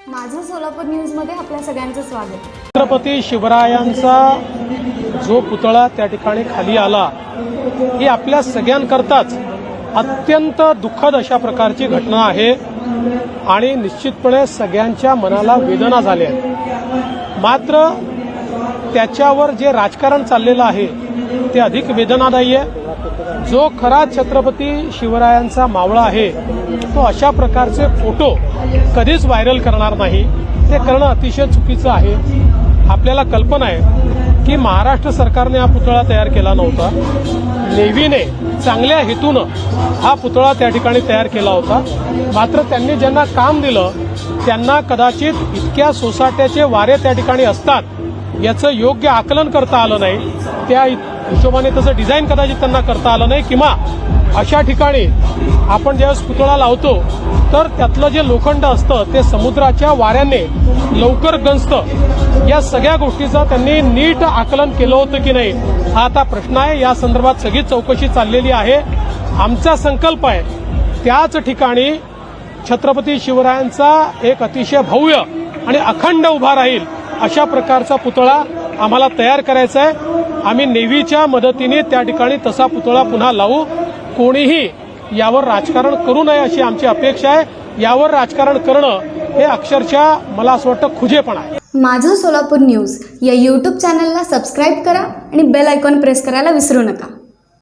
सोलापूर न्यूजमध्ये आपल्या सगळ्यांचं स्वागत. छत्रपती शिवरायांचा जो पुतळा त्या ठिकाणी खाली आला ही आपल्या सगळ्यांकरताच अत्यंत दुःखद अशा प्रकारची घटना आहे आणि निश्चितपणे सगळ्यांच्या मनाला वेदना झाल्या आहेत. मात्र त्याच्यावर जे राजकारण चाललेलं आहे ते अधिक वेदनादायी आहे. जो खरा छत्रपती शिवरायांचा मावळा आहे तो अशा प्रकारचे फोटो कधीच व्हायरल करणार नाही. ते करणं अतिशय चुकीचं आहे. आपल्याला कल्पना आहे की महाराष्ट्र सरकारने हा पुतळा तयार केला नव्हता. नेव्हीने चांगल्या हेतूनं हा पुतळा त्या ठिकाणी तयार केला होता. मात्र त्यांनी ज्यांना काम दिलं त्यांना कदाचित इतक्या सोसाट्याचे वारे त्या ठिकाणी असतात याचं योग्य आकलन करता आलं नाही. त्या हिशोबाने तसं डिझाईन कदाचित त्यांना करता आलं नाही किंवा अशा ठिकाणी आपण ज्यावेळेस पुतळा लावतो तर त्यातलं जे लोखंड असतं ते समुद्राच्या वाऱ्याने लवकर गंजतं. या सगळ्या गोष्टीचं त्यांनी नीट आकलन केलं होतं की नाही? हा आता प्रश्न आहे. या संदर्भात सगळी चौकशी चाललेली आहे. आमचा संकल्प आहे त्याच ठिकाणी छत्रपती शिवरायांचा एक अतिशय भव्य आणि अखंड उभा राहील. अशा प्रकारचा पुतळा आम्हाला तयार करायचा आहे. आम्ही नेव्हीच्या मदतीने त्या ठिकाणी तसा पुतळा पुन्हा लावू. कोणीही यावर राजकारण करू नये अशी आमची अपेक्षा आहे. यावर राजकारण करणं हे अक्षरशः मला असं वाटतं खुजेपणा आहे. माझं सोलापूर न्यूज या यूट्यूब चॅनलला सबस्क्राईब करा आणि बेल आयकॉन प्रेस करायला विसरू नका.